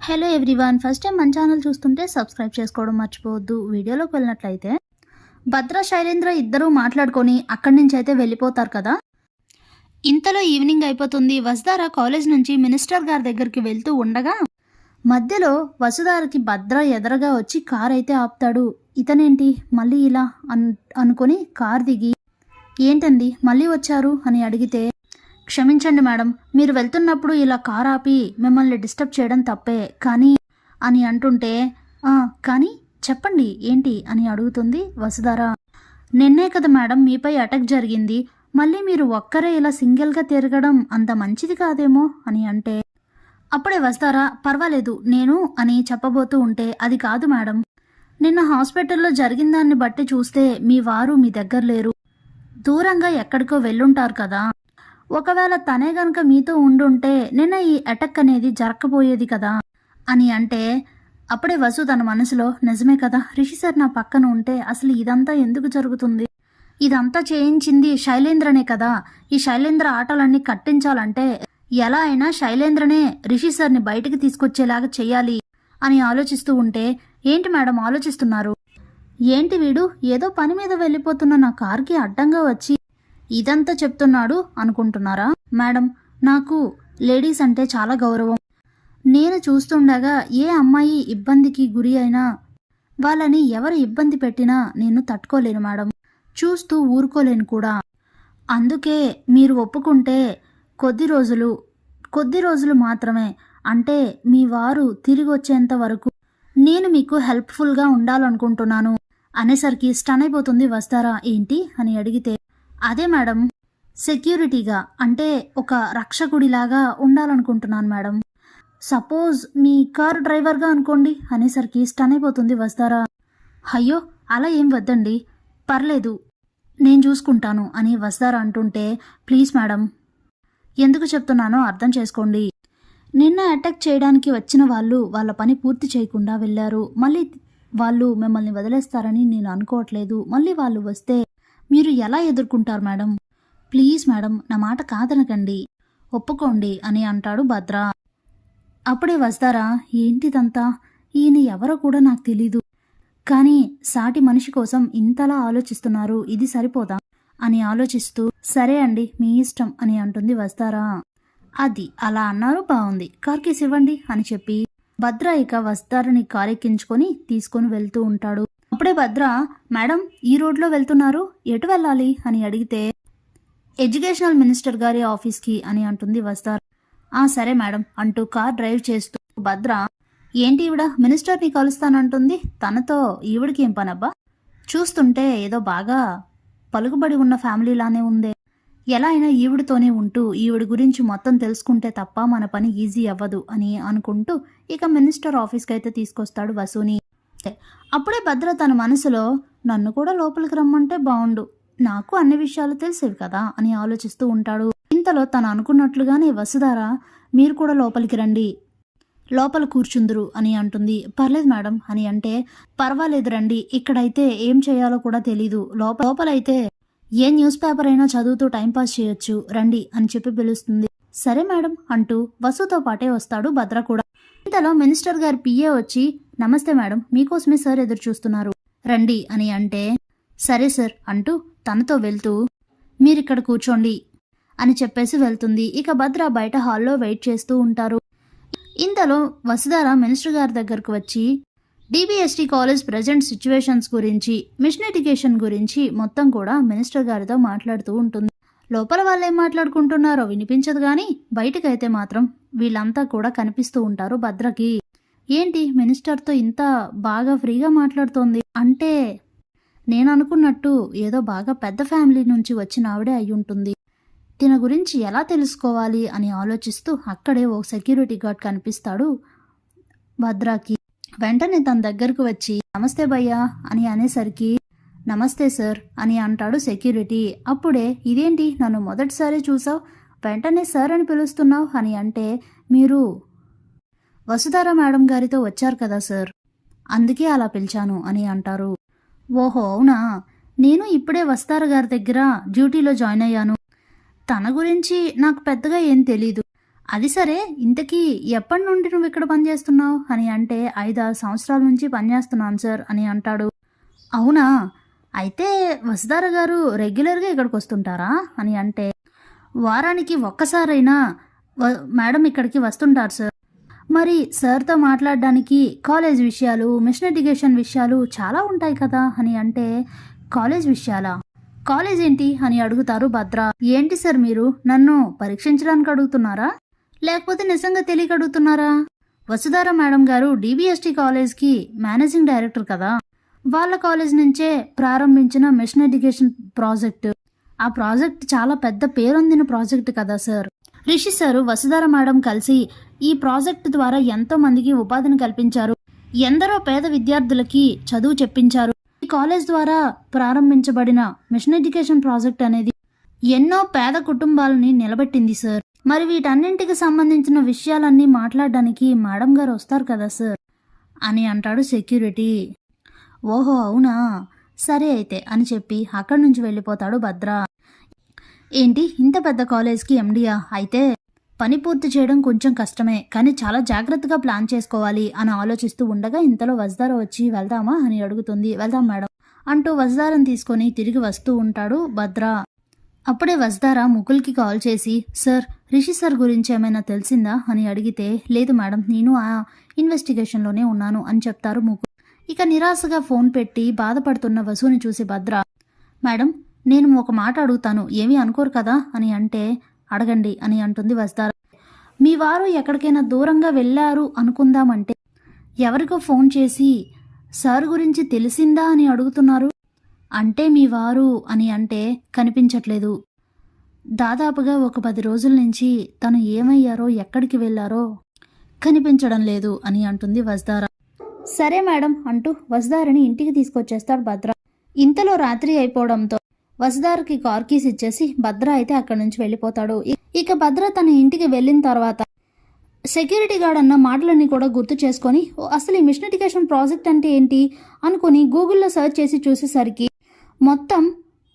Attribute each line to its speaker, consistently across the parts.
Speaker 1: Hello everyone first time మన channel చూస్తుంటే subscribe చేసుకోవడం మర్చిపోవద్దు. వీడియోలోకి వెళ్ళినట్లయితే భద్ర శైలేంద్ర ఇద్దరూ మాట్లాడుకొని అక్కడి నుంచి అయితే వెళ్ళిపోతారు కదా? ఇంతలో ఈవినింగ్ అయిపోతుంది. వసుధార కాలేజ్ నుంచి మినిస్టర్ గారి దగ్గరికి వెళ్తూ ఉండగా మధ్యలో వసుధారకి భద్ర ఎదరగా వచ్చి కార్ అయితే ఆపుతాడు. ఇతనేంటి? మళ్ళీ ఇలా అన్ అనుకొని కార్ దిగి ఏంటండి? మళ్ళీ వచ్చారు? అని అడిగితే క్షమించండి మేడం మీరు వెళ్తున్నప్పుడు ఇలా కార్ ఆపి మిమ్మల్ని డిస్టర్బ్ చేయడం తప్పే కానీ అని అంటుంటే "ఆ, కానీ చెప్పండి ఏంటి? అని అడుగుతుంది వసుధార. నిన్నే కదా మేడం మీపై అటాక్ జరిగింది మళ్ళీ మీరు ఒక్కరే ఇలా సింగిల్గా తిరగడం అంత మంచిది కాదేమో? అని అంటే అప్పుడే వస్తారా పర్వాలేదు నేను అని చెప్పబోతూ ఉంటే అది కాదు మేడం నిన్న హాస్పిటల్లో జరిగిన దాన్ని బట్టి చూస్తే మీ వారు మీ దగ్గర లేరు దూరంగా ఎక్కడికో వెళ్ళుంటారు కదా ఒకవేళ తనే గనక మీతో ఉండుంటే నిన్న ఈ అటాక్ అనేది జరగకపోయేది కదా? అని అంటే అప్పుడే వసు తన మనసులో నిజమే కదా రిషి సార్ నా పక్కన ఉంటే అసలు ఇదంతా ఎందుకు జరుగుతుంది? ఇదంతా చేయించింది శైలేంద్రనే కదా. ఈ శైలేంద్ర ఆటలన్నీ కట్టించాలంటే ఎలా అయినా శైలేంద్రనే రిషి సార్ని బయటికి తీసుకొచ్చేలాగా చెయ్యాలి అని ఆలోచిస్తూ ఉంటే ఏంటి మేడం ఆలోచిస్తున్నారు? ఏంటి వీడు? ఏదో పని మీద వెళ్ళిపోతున్న నా కార్కి అడ్డంగా వచ్చి ఇదంతా చెప్తున్నాడు అనుకుంటున్నారా? మేడం నాకు లేడీస్ అంటే చాలా గౌరవం. నేను చూస్తుండగా ఏ అమ్మాయి ఇబ్బందికి గురి అయినా వాళ్ళని ఎవరు ఇబ్బంది పెట్టినా నేను తట్టుకోలేను మేడం. చూస్తూ ఊరుకోలేను కూడా. అందుకే మీరు ఒప్పుకుంటే కొద్ది రోజులు కొద్ది రోజులు మాత్రమే. అంటే మీ వారు తిరిగి వచ్చేంత వరకు నేను మీకు హెల్ప్ఫుల్గా ఉండాలనుకుంటున్నాను. అనేసరికి స్టన్ అయిపోతుంది వస్తారా ఏంటి అని అడిగితే అదే మేడం. సెక్యూరిటీగా అంటే ఒక రక్షకుడిలాగా ఉండాలనుకుంటున్నాను మేడం. సపోజ్ మీ కార్ డ్రైవర్గా అనుకోండి అనేసరికి స్టన్ అయిపోతుంది వస్తారా? అయ్యో అలా ఏం వద్దండి. పర్లేదు నేను చూసుకుంటాను అని వస్తారా అంటుంటే ప్లీజ్ మేడం. ఎందుకు చెప్తున్నానో అర్థం చేసుకోండి. నిన్న అటాక్ చేయడానికి వచ్చిన వాళ్ళు వాళ్ళ పని పూర్తి చేయకుండా వెళ్ళారు. మళ్ళీ వాళ్ళు మిమ్మల్ని వదిలేస్తారని నేను అనుకోవట్లేదు. మళ్ళీ వాళ్ళు వస్తే మీరు ఎలా ఎదుర్కొంటారు మేడం? ప్లీజ్ మేడం నా మాట కాదనకండి. ఒప్పుకోండి అని అంటాడు భద్ర. అప్పుడే వస్తారా? ఏంటిదంతా? ఈయన ఎవరో కూడా నాకు తెలీదు. కానీ సాటి మనిషి కోసం ఇంతలా ఆలోచిస్తున్నారు ఇది సరిపోదా? అని ఆలోచిస్తూ సరే అండి మీ ఇష్టం అని అంటుంది వస్తారా? అది అలా అన్నారు బాగుంది కార్కేసి ఇవ్వండి అని చెప్పి భద్ర ఇక వస్తారని కారెక్కించుకొని తీసుకొని వెళ్తూ ఉంటాడు. అప్పుడే భద్ర మేడం ఈ రోడ్లో వెళ్తున్నారు ఎటు వెళ్ళాలి? అని అడిగితే ఎడ్యుకేషనల్ మినిస్టర్ గారి ఆఫీస్కి అని అంటుంది వస్తారు. ఆ సరే మేడం అంటూ కార్ డ్రైవ్ చేస్తూ భద్ర ఏంటి ఈవిడ? మినిస్టర్ని కలుస్తానంటుంది. తనతో ఈవిడికి ఏం పనబ్బా? చూస్తుంటే ఏదో బాగా పలుకుబడి ఉన్న ఫ్యామిలీలానే ఉందే. ఎలా అయినా ఈవిడితోనే ఉంటూ ఈవిడి గురించి మొత్తం తెలుసుకుంటే తప్ప మన పని ఈజీ అవ్వదు అని అనుకుంటూ ఇక మినిస్టర్ ఆఫీస్కి అయితే తీసుకొస్తాడు వసూని. అప్పుడే భద్ర తన మనసులో నన్ను కూడా లోపలికి రమ్మంటే బాగుండు నాకు అన్ని విషయాలు తెలిసేవి కదా అని ఆలోచిస్తూ ఉంటాడు. ఇంతలో తను అనుకున్నట్లుగానే వసుధార మీరు కూడా లోపలికి రండి. లోపల కూర్చుందురు అని అంటుంది. పర్లేదు మేడం అని అంటే పర్వాలేదు రండి. ఇక్కడైతే ఏం చేయాలో కూడా తెలీదు. లోప లోపలైతే ఏ న్యూస్ పేపర్ అయినా చదువుతూ టైంపాస్ చేయొచ్చు. రండి అని చెప్పి పిలుస్తుంది. సరే మేడం అంటూ వసుతో పాటే వస్తాడు భద్ర కూడా. ఇంతలో మినిస్టర్ గారి పిఏ వచ్చి నమస్తే మేడం మీకోసమే సార్ ఎదురు చూస్తున్నారు. రండి అని అంటే సరే సార్ అంటూ తనతో వెళ్తూ మీరిక్కడ కూర్చోండి అని చెప్పేసి వెళ్తుంది. ఇక భద్ర బయట హాల్లో వెయిట్ చేస్తూ ఉంటారు. ఇంతలో వసుధార మినిస్టర్ గారి దగ్గరకు వచ్చి D B S T college present situations గురించి మిషన్ ఎడ్యుకేషన్ గురించి మొత్తం కూడా మినిస్టర్ గారితో మాట్లాడుతూ ఉంటుంది. లోపల వాళ్ళు ఏం మాట్లాడుకుంటున్నారో వినిపించదు కానీ బయటకైతే మాత్రం వీళ్ళంతా కూడా కనిపిస్తూ ఉంటారు భద్రకి. ఏంటి మినిస్టర్తో ఇంత బాగా ఫ్రీగా మాట్లాడుతోంది? అంటే నేను అనుకున్నట్టు ఏదో బాగా పెద్ద ఫ్యామిలీ నుంచి వచ్చిన ఆవిడే అయి ఉంటుంది తిన గురించి ఎలా తెలుసుకోవాలి అని ఆలోచిస్తూ అక్కడే ఓ సెక్యూరిటీ గార్డ్ కనిపిస్తాడు భద్రాకి. వెంటనే తన దగ్గరకు వచ్చి నమస్తే భయ్యా అని అనేసరికి నమస్తే సార్ అని అంటాడు సెక్యూరిటీ. అప్పుడే ఇదేంటి నన్ను మొదటిసారి చూసావు? వెంటనే సార్ అని పిలుస్తున్నావు? అని అంటే మీరు వసుధార మేడం గారితో వచ్చారు కదా సార్. అందుకే అలా పిలిచాను అని అంటారు. ఓహో అవునా? నేను ఇప్పుడే వస్తార గారి దగ్గర డ్యూటీలో జాయిన్ అయ్యాను. తన గురించి నాకు పెద్దగా ఏం తెలీదు. అది సరే ఇంతకీ ఎప్పటి నుండి నువ్వు ఇక్కడ పనిచేస్తున్నావు అని అంటే ఐదారు సంవత్సరాల నుంచి పనిచేస్తున్నాను సార్ అని అంటాడు. అవునా? అయితే వసుధార గారు రెగ్యులర్గా ఇక్కడికి వస్తుంటారా? అని అంటే వారానికి ఒక్కసారైనా మేడం ఇక్కడికి వస్తుంటారు సార్. మరి సార్తో మాట్లాడడానికి కాలేజ్ విషయాలు మిషన్ ఎడ్యుకేషన్ విషయాలు చాలా ఉంటాయి కదా అని అంటే కాలేజ్ విషయాలా? కాలేజ్ ఏంటి అని అడుగుతారు భద్ర. ఏంటి సార్ మీరు? నన్ను పరీక్షించడానికి అడుగుతున్నారా? లేకపోతే నిజంగా తెలియక అడుగుతున్నారా? వసుధార మేడం గారు డిబిఎస్టి కాలేజ్కి మేనేజింగ్ డైరెక్టర్ కదా. వాళ్ళ కాలేజ్ నుంచే ప్రారంభించిన మిషన్ ఎడ్యుకేషన్ ప్రాజెక్టు. ఆ ప్రాజెక్ట్ చాలా పెద్ద పేరొందిన ప్రాజెక్ట్ కదా sir. Rishi sir Vasudhara madam కలిసి ఈ ప్రాజెక్ట్ ద్వారా ఎంతో మందికి ఉపాధిని కల్పించారు. ఎందరో పేద విద్యార్థులకి చదువు చెప్పించారు. ఈ కాలేజ్ ద్వారా ప్రారంభించబడిన మిషన్ ఎడ్యుకేషన్ ప్రాజెక్ట్ అనేది ఎన్నో పేద కుటుంబాలని నిలబెట్టింది సార్. మరి వీటన్నింటికి సంబంధించిన విషయాలన్నీ మాట్లాడడానికి మేడం గారు వస్తారు కదా సార్? అని అంటాడు సెక్యూరిటీ. ఓహో అవునా? సరే అయితే అని చెప్పి అక్కడి నుంచి వెళ్ళిపోతాడు భద్ర. ఏంటి ఇంత పెద్ద కాలేజ్కి ఎండియా? అయితే పని పూర్తి చేయడం కొంచెం కష్టమే కానీ చాలా జాగ్రత్తగా ప్లాన్ చేసుకోవాలి అని ఆలోచిస్తూ ఉండగా ఇంతలో వజ్దార వచ్చి వెళ్దామా? అని అడుగుతుంది. వెళ్దాం మేడం అంటూ వజ్దారం తీసుకొని తిరిగి వస్తూ ఉంటాడు భద్ర. అప్పుడే వజ్దార ముకుల్కి కాల్ చేసి సార్ రిషి సార్ గురించి ఏమైనా తెలిసిందా? అని అడిగితే లేదు మేడం నేను ఆ ఇన్వెస్టిగేషన్లోనే ఉన్నాను అని చెప్తారు ముకుల్. ఇక నిరాశగా ఫోన్ పెట్టి బాధపడుతున్న వసుని చూసి భద్ర మేడం నేను ఒక మాట అడుగుతాను ఏమీ అనుకోరు కదా? అని అంటే అడగండి అని అంటుంది వస్తారా. మీ వారు ఎక్కడికైనా దూరంగా వెళ్ళారు అనుకుందామంటే ఎవరికో ఫోన్ చేసి సార్ గురించి తెలిసిందా? అని అడుగుతున్నారు. అంటే మీ వారు అని అంటే కనిపించట్లేదు. దాదాపుగా ఒక పది రోజుల నుంచి తను ఏమయ్యారో ఎక్కడికి వెళ్ళారో కనిపించడం లేదు అని అంటుంది వజ్దార సరే మేడం అంటూ వజ్దారిని ఇంటికి తీసుకొచ్చేస్తాడు భద్ర. ఇంతలో రాత్రి అయిపోవడంతో వసుదార్కి కార్ కీస్ ఇచ్చేసి భద్ర అయితే అక్కడి నుంచి వెళ్ళిపోతాడు. ఇక భద్ర తన ఇంటికి వెళ్ళిన తర్వాత సెక్యూరిటీ గార్డ్ అన్న మాటలన్నీ కూడా గుర్తు చేసుకొని "ఓ, అసలు ఈ మిషన్ ఎడ్యుకేషన్ ప్రాజెక్ట్ అంటే ఏంటి? అనుకుని గూగుల్లో సెర్చ్ చేసి చూసేసరికి మొత్తం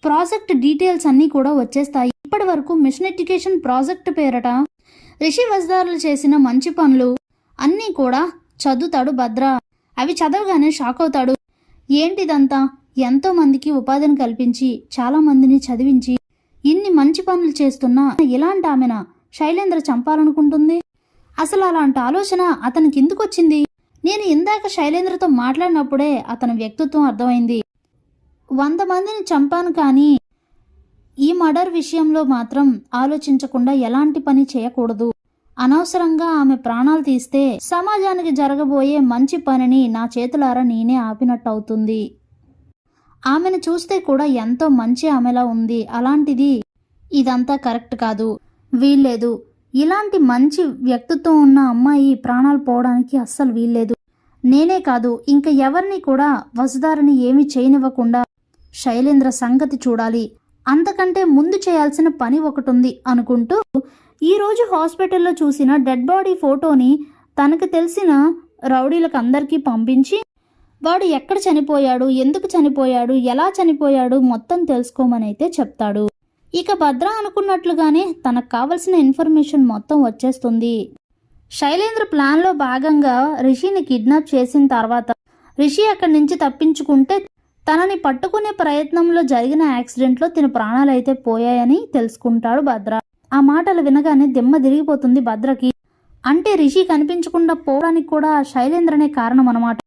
Speaker 1: ప్రాజెక్ట్ డీటెయిల్స్ అన్నీ కూడా వచ్చేస్తాయి. ఇప్పటి వరకు మిషన్ ఎడ్యుకేషన్ ప్రాజెక్ట్ పేరట రిషి వజ్దారులు చేసిన మంచి పనులు అన్నీ కూడా చదువుతాడు భద్ర. అవి చదవగానే షాక్ అవుతాడు. ఏంటిదంతా? ఎంతోమందికి ఉపాధిని కల్పించి చాలామందిని చదివించి ఇన్ని మంచి పనులు చేస్తున్నా ఇలాంటి ఆమెన? శైలేంద్ర చంపాలనుకుంటుంది. అసలు అలాంటి ఆలోచన అతనికి ఎందుకు వచ్చింది నేను ఇందాక శైలేంద్రతో మాట్లాడినప్పుడే అతని వ్యక్తిత్వం అర్థమైంది. వంద మందిని చంపాను కానీ ఈ మర్డర్ విషయంలో మాత్రం ఆలోచించకుండా ఎలాంటి పని చేయకూడదు. అనవసరంగా ఆమె ప్రాణాలు తీస్తే సమాజానికి జరగబోయే మంచి పనిని నా చేతులారా నేనే ఆపినట్టు అవుతుంది ఆమెను చూస్తే కూడా ఎంతో మంచి ఆమెలా ఉంది. అలాంటిది ఇదంతా కరెక్ట్ కాదు. వీల్లేదు. ఇలాంటి మంచి వ్యక్తిత్వం ఉన్న అమ్మాయి ప్రాణాలు పోవడానికి అస్సలు వీల్లేదు. నేనే కాదు ఇంకా ఎవరిని కూడా వసుదారిని ఏమీ చేయనివ్వకుండా శైలేంద్ర సంగతి చూడాలి. అంతకంటే ముందు చేయాల్సిన పని ఒకటి ఉంది అనుకుంటూ ఈరోజు హాస్పిటల్లో చూసిన డెడ్ బాడీ ఫోటోని తనకు తెలిసిన రౌడీలకు అందరికీ పంపించి వాడు ఎక్కడ చనిపోయాడు ఎందుకు చనిపోయాడు ఎలా చనిపోయాడు మొత్తం తెలుసుకోమనైతే చెప్తాడు. ఇక భద్ర అనుకున్నట్లుగానే తనకు కావలసిన ఇన్ఫర్మేషన్ మొత్తం వచ్చేస్తుంది. శైలేంద్ర ప్లాన్లో భాగంగా రిషిని కిడ్నాప్ చేసిన తర్వాత రిషి అక్కడి నుంచి తప్పించుకుంటే తనని పట్టుకునే ప్రయత్నంలో జరిగిన యాక్సిడెంట్లో తిన ప్రాణాలు అయితే పోయాయని తెలుసుకుంటాడు భద్ర. ఆ మాటలు వినగానే దిమ్మ తిరిగిపోతుంది భద్రకి. అంటే రిషి కనిపించకుండా పోవడానికి కూడా శైలేంద్రనే కారణం అనమాట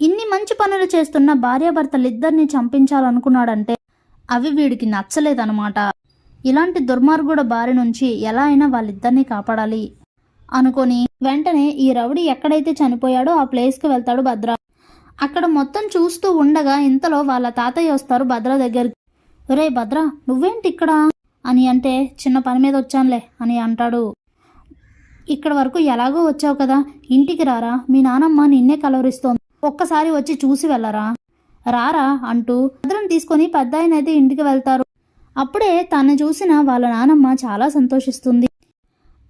Speaker 1: ఇన్ని మంచి పనులు చేస్తున్న భార్యాభర్తలిద్దరిని చంపించాలనుకున్నాడంటే అవి వీడికి నచ్చలేదనమాట ఇలాంటి దుర్మార్గుడ బారి నుంచి ఎలా అయినా వాళ్ళిద్దరినీ కాపాడాలి. అనుకొని వెంటనే ఈ రౌడీ ఎక్కడైతే చనిపోయాడో ఆ ప్లేస్కి వెళ్తాడు భద్ర. అక్కడ మొత్తం చూస్తూ ఉండగా ఇంతలో వాళ్ళ తాతయ్య వస్తారు భద్ర దగ్గరికి. రే భద్ర నువ్వేంటి ఇక్కడ? అని అంటే చిన్న పని మీద వచ్చానులే అని అంటాడు. ఇక్కడ వరకు ఎలాగో వచ్చావు కదా ఇంటికి రారా? మీ నానమ్మ నిన్నే కలవరిస్తోంది. ఒక్కసారి వచ్చి చూసి వెళ్ళరా? రారా అంటూ భద్రను తీసుకొని పెద్ద అయితే ఇంటికి వెళ్తారు. అప్పుడే తను చూసిన వాళ్ళ నానమ్మ చాలా సంతోషిస్తుంది.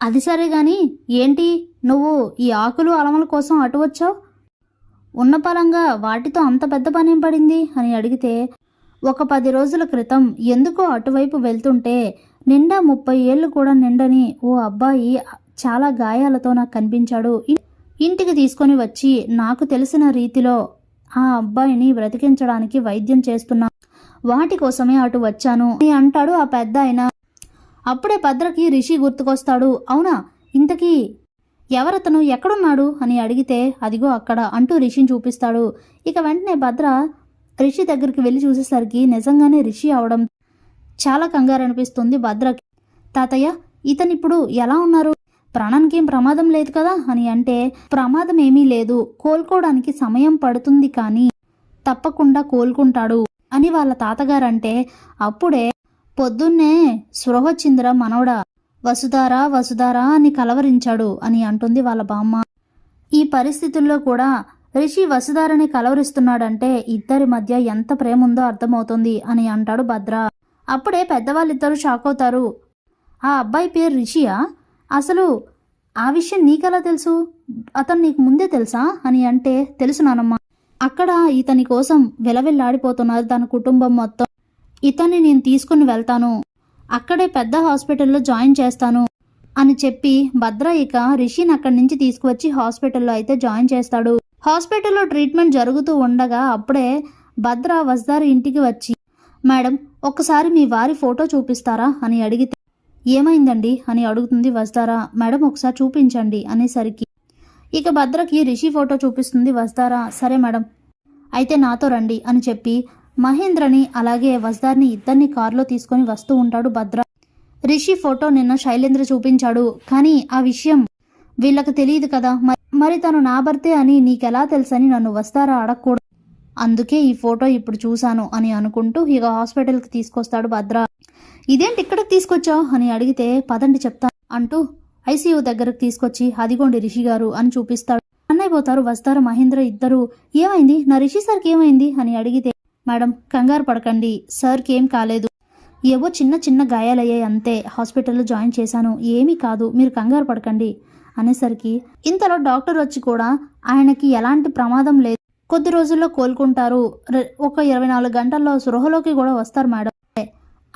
Speaker 1: అది సరే గాని ఏంటి? నువ్వు ఈ ఆకులు అలమల కోసం అటు వచ్చావు? ఉన్న పలంగా వాటితో అంత పెద్ద పనేం పడింది? అని అడిగితే ఒక పది రోజుల క్రితం ఎందుకో అటువైపు వెళ్తుంటే నిండా ముప్పై ఏళ్ళు కూడా నిండని ఓ అబ్బాయి చాలా గాయాలతో నాకు కనిపించాడు. ఇంటికి తీసుకొని వచ్చి నాకు తెలిసిన రీతిలో ఆ అబ్బాయిని బ్రతికించడానికి వైద్యం చేస్తున్నా. వాటి కోసమే అటు వచ్చాను అని అంటాడు ఆ పెద్ద ఆయన అప్పుడే భద్రకి రిషి గుర్తుకొస్తాడు. అవునా? ఇంతకీ ఎవరతను? ఎక్కడున్నాడు? అని అడిగితే అదిగో అక్కడ అంటూ రిషిని చూపిస్తాడు. ఇక వెంటనే భద్ర రిషి దగ్గరికి వెళ్ళి చూసేసరికి నిజంగానే రిషి అవడం చాలా కంగారు అనిపిస్తుంది భద్రకి. తాతయ్య ఇతనిప్పుడు ఎలా ఉన్నారు? ప్రాణానికి ఏం ప్రమాదం లేదు కదా అని అంటే ప్రమాదం ఏమీ లేదు. కోలుకోవడానికి సమయం పడుతుంది కానీ తప్పకుండా కోలుకుంటాడు అని వాళ్ళ తాతగారంటే అప్పుడే పొద్దున్నే స్పృహొచ్చిందిరా మనవడా వసుధారా వసుధారా అని కలవరించాడు అని అంటుంది వాళ్ళ బామ్మ. ఈ పరిస్థితుల్లో కూడా రిషి వసుధారని కలవరిస్తున్నాడంటే ఇద్దరి మధ్య ఎంత ప్రేమ ఉందో అర్థమవుతుంది అని అంటాడు భద్ర. అప్పుడే పెద్దవాళ్ళిద్దరూ షాక్ అవుతారు. ఆ అబ్బాయి పేరు రిషియా? అసలు ఆ విషయం నీకెలా తెలుసు? అతను నీకు ముందే తెలుసా? అని అంటే తెలుసు నానమ్మ. అక్కడ ఇతని కోసం వెలవెల్లాడిపోతున్నారు తన కుటుంబం మొత్తం. ఇతన్ని నేను తీసుకుని వెళ్తాను. అక్కడే పెద్ద హాస్పిటల్లో జాయిన్ చేస్తాను అని చెప్పి భద్ర ఇక రిషిని అక్కడి నుంచి తీసుకువచ్చి హాస్పిటల్లో అయితే జాయిన్ చేస్తాడు. హాస్పిటల్లో ట్రీట్మెంట్ జరుగుతూ ఉండగా అప్పుడే భద్ర వస్దార్ ఇంటికి వచ్చి మేడం ఒక్కసారి మీ వారి ఫోటో చూపిస్తారా? అని అడిగితే ఏమైందండి? అని అడుగుతుంది వస్తారా? మేడం ఒకసారి చూపించండి అనేసరికి. ఇక భద్రకి రిషి ఫోటో చూపిస్తుంది వస్తారా? సరే మేడం. అయితే నాతో రండి అని చెప్పి మహేంద్రని అలాగే వస్తార్ని ఇద్దరిని కారులో తీసుకొని వస్తూ ఉంటాడు భద్ర. రిషి ఫోటో నిన్న శైలేంద్ర చూపించాడు. కానీ ఆ విషయం వీళ్ళకి తెలియదు కదా. మరి తను నా భర్తే అని నీకెలా తెలుసని నన్ను వస్తారా అడగకూడదు. అందుకే ఈ ఫోటో ఇప్పుడు చూశాను అని అనుకుంటూ ఇక హాస్పిటల్కి తీసుకొస్తాడు భద్ర. ఇదేంటి ఇక్కడికి తీసుకొచ్చావు? అని అడిగితే పదండి చెప్తా అంటూ ఐసీయూ దగ్గరకు తీసుకొచ్చి అదిగోండి రిషి గారు అని చూపిస్తాడు. అన్నైపోతారు వస్తారు మహేంద్ర ఇద్దరు. ఏమైంది? నా రిషి సార్కి ఏమైంది? అని అడిగితే మేడం కంగారు పడకండి సార్కి ఏం కాలేదు. ఏవో చిన్న చిన్న గాయాలయ్యాయి అంతే. హాస్పిటల్లో జాయిన్ చేశాను. ఏమీ కాదు మీరు కంగారు పడకండి అనేసరికి ఇంతలో డాక్టర్ వచ్చి కూడా ఆయనకి ఎలాంటి ప్రమాదం లేదు. కొద్ది రోజుల్లో కోలుకుంటారు. ఒక ఇరవై నాలుగు గంటల్లో సృహలోకి కూడా వస్తారు మేడం.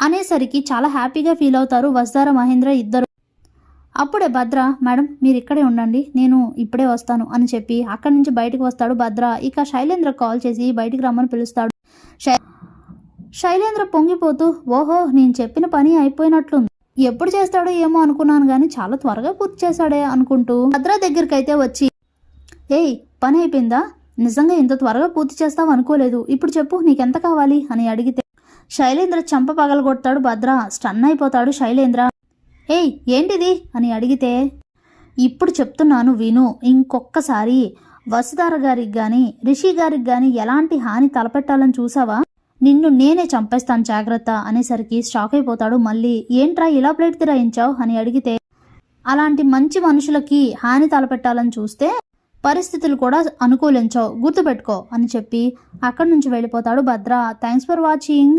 Speaker 1: అనేసరికి చాలా హ్యాపీగా ఫీల్ అవుతారు వస్తార మహేంద్ర ఇద్దరు. అప్పుడే భద్ర మేడం మీరు ఇక్కడే ఉండండి నేను ఇప్పుడే వస్తాను అని చెప్పి అక్కడి నుంచి బయటకు వస్తాడు భద్ర. ఇక శైలేంద్ర కాల్ చేసి బయటికి రమ్మని పిలుస్తాడు. శై- శైలేంద్ర పొంగిపోతూ ఓహో నేను చెప్పిన పని అయిపోయినట్లుంది. ఎప్పుడు చేస్తాడో ఏమో అనుకున్నాను కానీ చాలా త్వరగా పూర్తి చేశాడే అనుకుంటూ భద్ర దగ్గరికి అయితే వచ్చి ఏయ్ పని అయిపోయిందా? నిజంగా ఇంత త్వరగా పూర్తి చేస్తావు అనుకోలేదు. ఇప్పుడు చెప్పు నీకెంత కావాలి? అని అడిగితే శైలేంద్ర చంప పగలగొడతాడు భద్ర. స్టన్ అయిపోతాడు శైలేంద్ర. ఏయ్ ఏంటిది? అని అడిగితే ఇప్పుడు చెప్తున్నాను విను. ఇంకొక్కసారి. వసుధార గారికి కానీ రిషి గారికి కానీ ఎలాంటి హాని తలపెట్టాలని చూసావా? నిన్ను నేనే చంపేస్తాను జాగ్రత్త అనేసరికి షాక్ అయిపోతాడు. మళ్ళీ ఏంట్రా ఇలా ప్లేట్ తిరాయించావు అని అడిగితే అలాంటి మంచి మనుషులకి హాని తలపెట్టాలని చూస్తే పరిస్థితులు కూడా అనుకూలించవు. గుర్తుపెట్టుకో అని చెప్పి అక్కడి నుంచి వెళ్ళిపోతాడు భద్ర. Thanks for watching.